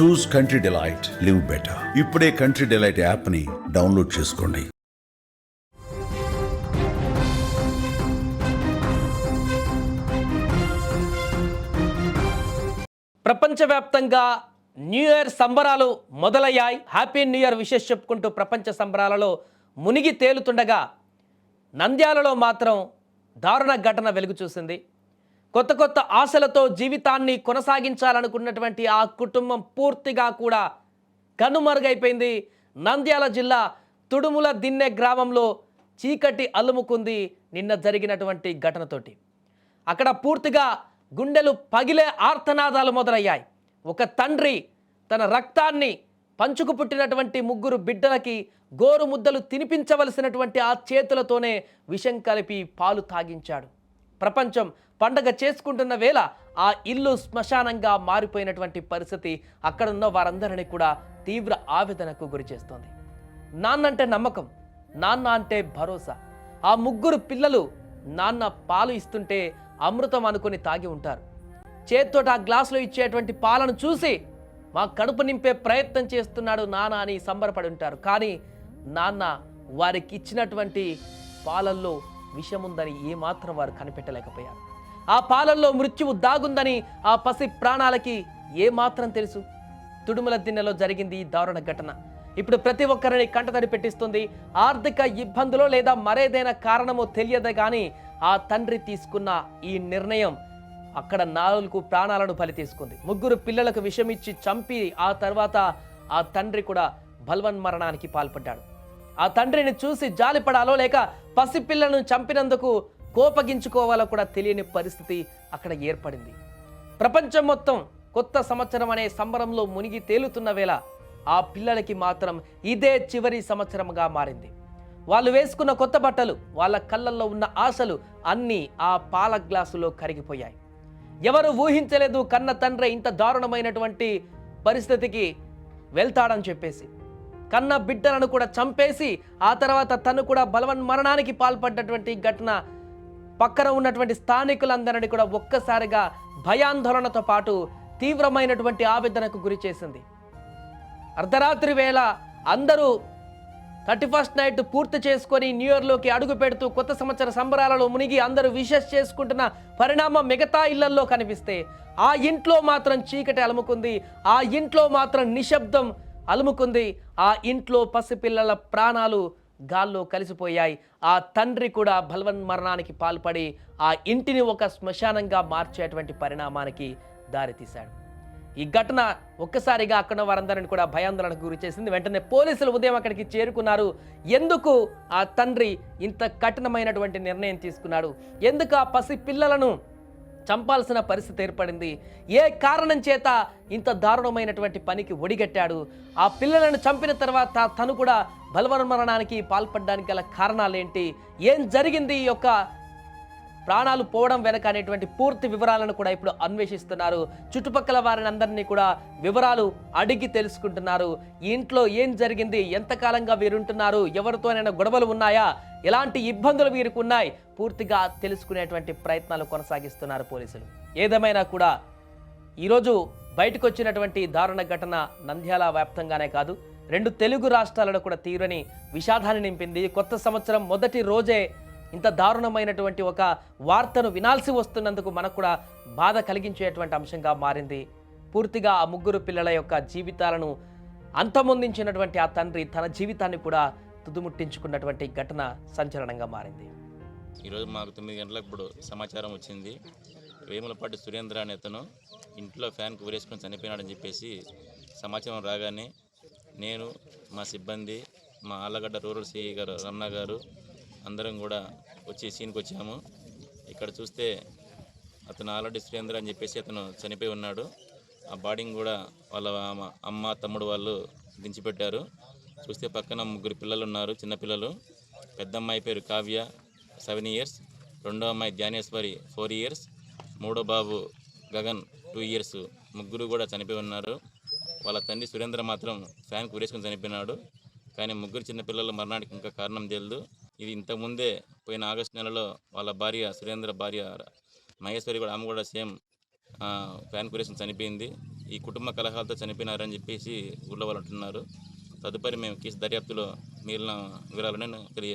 Choose Country Delight live better ఇప్పుడే country delight యాప్ని download చేసుకోండి. ప్రపంచవ్యాప్తంగా న్యూ ఇయర్ సంబరాలు మొదలయ్యాయి. హ్యాపీ న్యూ ఇయర్ విషెస్ చెప్పుకుంటూ ప్రపంచ సంబరాలలో మునిగి తేలుతుండగా నంద్యాలలో మాత్రం దారుణ ఘటన వెలుగు చూసింది. కొత్త కొత్త ఆశలతో జీవితాన్ని కొనసాగించాలనుకున్నటువంటి ఆ కుటుంబం పూర్తిగా కూడా కనుమరుగైపోయింది. నంద్యాల జిల్లా తుడుముల దిన్నె గ్రామంలో చీకటి అల్లుముకుంది నిన్న జరిగినటువంటి ఘటనతోటి. అక్కడ పూర్తిగా గుండెలు పగిలే ఆర్తనాదాలు మొదలయ్యాయి. ఒక తండ్రి తన రక్తాన్ని పంచుకు పుట్టినటువంటి ముగ్గురు బిడ్డలకి గోరు ముద్దలు తినిపించవలసినటువంటి ఆ చేతులతోనే విషం కలిపి పాలు తాగించాడు. ప్రపంచం పండగ చేసుకుంటున్న వేళ ఆ ఇల్లు శ్మశానంగా మారిపోయినటువంటి పరిస్థితి అక్కడున్న వారందరినీ కూడా తీవ్ర ఆవేదనకు గురి చేస్తోంది. నాన్న అంటే నమ్మకం నాన్న అంటే భరోసా. ఆ ముగ్గురు పిల్లలు నాన్న పాలు ఇస్తుంటే అమృతం అనుకుని తాగి ఉంటారు. చేత్తోట ఆ గ్లాసులో ఇచ్చేటువంటి పాలను చూసి మా కడుపు నింపే ప్రయత్నం చేస్తున్నాడు నాన్న అని సంబరపడి ఉంటారు. కానీ నాన్న వారికి ఇచ్చినటువంటి పాలల్లో విషముందని ఏమాత్రం వారు కనిపెట్టలేకపోయారు. ఆ పాలల్లో మృత్యువు దాగుందని ఆ పసి ప్రాణాలకి ఏమాత్రం తెలుసు? తుడుముల దిన్నెలో జరిగింది ఈ దారుణ ఘటన. ఇప్పుడు ప్రతి ఒక్కరిని కంటతడి పెట్టిస్తుంది. ఆర్థిక ఇబ్బందులో లేదా మరేదైనా కారణమో తెలియదు కానీ ఆ తండ్రి తీసుకున్న ఈ నిర్ణయం అక్కడ నాలుగు ప్రాణాలను బలి తీసుకుంది. ముగ్గురు పిల్లలకు విషమిచ్చి చంపి ఆ తర్వాత ఆ తండ్రి కూడా బల్వన్ మరణానికి పాల్పడ్డాడు. ఆ తండ్రిని చూసి జాలిపడాలో లేక పసిపిల్లను చంపినందుకు కోపగించుకోవాలో కూడా తెలియని పరిస్థితి అక్కడ ఏర్పడింది. ప్రపంచం మొత్తం కొత్త సంవత్సరం అనే సంబరంలో మునిగి తేలుతున్న వేళ ఆ పిల్లలకి మాత్రం ఇదే చివరి సంవత్సరంగా మారింది. వాళ్ళు వేసుకున్న కొత్త బట్టలు వాళ్ళ కళ్ళల్లో ఉన్న ఆశలు అన్నీ ఆ పాల గ్లాసులో కరిగిపోయాయి. ఎవరు ఊహించలేదు కన్న తండ్రి ఇంత దారుణమైనటువంటి పరిస్థితికి వెళ్తాడని చెప్పేసి. కన్న బిడ్డలను కూడా చంపేసి ఆ తర్వాత తను కూడా బలవన్ మరణానికి పాల్పడ్డటువంటి ఘటన పక్కన ఉన్నటువంటి స్థానికులందరినీ కూడా ఒక్కసారిగా భయాందోళనతో పాటు తీవ్రమైనటువంటి ఆవేదనకు గురి చేసింది. అర్ధరాత్రి వేళ అందరూ థర్టీ ఫస్ట్ నైట్ పూర్తి చేసుకొని న్యూ ఇయర్లోకి అడుగు పెడుతూ కొత్త సంవత్సర సంబరాలలో మునిగి అందరూ విషెస్ చేసుకుంటున్న పరిణామం మిగతా ఇళ్ళల్లో కనిపిస్తే ఆ ఇంట్లో మాత్రం చీకటి అలముకుంది ఆ ఇంట్లో మాత్రం నిశ్శబ్దం అలుముకుంది. ఆ ఇంట్లో పసిపిల్లల ప్రాణాలు గాల్లో కలిసిపోయాయి. ఆ తండ్రి కూడా బల్వన్ మరణానికి పాల్పడి ఆ ఇంటిని ఒక శ్మశానంగా మార్చేటువంటి పరిణామానికి దారితీశాడు ఈ ఘటన ఒక్కసారిగా అక్కడ వారందరిని కూడా భయాందోళనకు గురి చేసింది. వెంటనే పోలీసులు ఉదయం అక్కడికి చేరుకున్నారు. ఎందుకు ఆ తండ్రి ఇంత కఠినమైనటువంటి నిర్ణయం తీసుకున్నాడు? ఎందుకు ఆ పసి పిల్లలను చంపాల్సిన పరిస్థితి ఏర్పడింది. ఏ కారణం చేత ఇంత దారుణమైనటువంటి పనికి ఒడిగట్టాడు? ఆ పిల్లలను చంపిన తర్వాత తను కూడా బలవన్మరణానికి పాల్పడడానికి గల కారణాలేంటి? ఏం జరిగింది ఈ యొక్క ప్రాణాలు పోవడం వెనక అనేటువంటి పూర్తి వివరాలను కూడా ఇప్పుడు అన్వేషిస్తున్నారు. చుట్టుపక్కల వారిని అందరినీ కూడా వివరాలు అడిగి తెలుసుకుంటున్నారు. ఇంట్లో ఏం జరిగింది? ఎంతకాలంగా వీరుంటున్నారు? ఎవరితోనైనా గొడవలు ఉన్నాయా? ఎలాంటి ఇబ్బందులు వీరికి ఉన్నాయి పూర్తిగా తెలుసుకునేటువంటి ప్రయత్నాలు కొనసాగిస్తున్నారు పోలీసులు. ఏదేమైనా కూడా ఈరోజు బయటకు వచ్చినటువంటి దారుణ ఘటన నంద్యాల వ్యాప్తంగానే కాదు రెండు తెలుగు రాష్ట్రాలలో కూడా తీవ్రని విషాదాన్ని నింపింది. కొత్త సంవత్సరం మొదటి రోజే ఇంత దారుణమైనటువంటి ఒక వార్తను వినాల్సి వస్తున్నందుకు మనకు కూడా బాధ కలిగించేటువంటి అంశంగా మారింది. పూర్తిగా ఆ ముగ్గురు పిల్లల యొక్క జీవితాలను అంతమొందించినటువంటి ఆ తండ్రి తన జీవితాన్ని కూడా తుదుముట్టించుకున్నటువంటి ఘటన సంచలనంగా మారింది. ఈరోజు మాకు తొమ్మిది గంటలకు ఇప్పుడు సమాచారం వచ్చింది. వేములపాటి సురేంద్ర అనే అతను ఇంట్లో ఫ్యాన్కి ఊరేసుకొని చనిపోయినాడని చెప్పేసి సమాచారం రాగానే నేను మా సిబ్బంది మా ఆళ్ళగడ్డ రూరల్ సిఐ గారు రమణ గారు అందరం కూడా వచ్చి సీన్కి వచ్చాము. ఇక్కడ చూస్తే అతను ఆల్రెడీ సురేంద్ర అని చెప్పేసి అతను చనిపోయి ఉన్నాడు. ఆ బాడీని కూడా వాళ్ళ అమ్మ- తమ్ముడు వాళ్ళు దించిపెట్టారు. చూస్తే పక్కన ముగ్గురు పిల్లలు ఉన్నారు చిన్నపిల్లలు పెద్ద అమ్మాయి పేరు కావ్య సెవెన్ ఇయర్స్ రెండో అమ్మాయి ధ్యానేశ్వరి ఫోర్ ఇయర్స్ మూడో బాబు గగన్ టూ ఇయర్స్ ముగ్గురు కూడా చనిపోయి ఉన్నారు. వాళ్ళ తండ్రి సురేంద్ర మాత్రం ఫ్యాన్ ఉరేసుకొని చనిపోయినాడు. కానీ ముగ్గురు చిన్నపిల్లలు మరణానికి ఇంకా కారణం తెలియదు. ఇది ఇంతకుముందే పోయిన ఆగస్టు నెలలో వాళ్ళ భార్య సురేంద్ర భార్య మహేశ్వరి కూడా ఆమె కూడా సేమ్ ఫ్యాన్ కురేషన్ చనిపోయింది. ఈ కుటుంబ కలహాలతో చనిపోయినారని చెప్పేసి ఊళ్ళో వాళ్ళు అంటున్నారు. తదుపరి మేము కేసు దర్యాప్తులో మిగిలిన వివరాలను తెలియ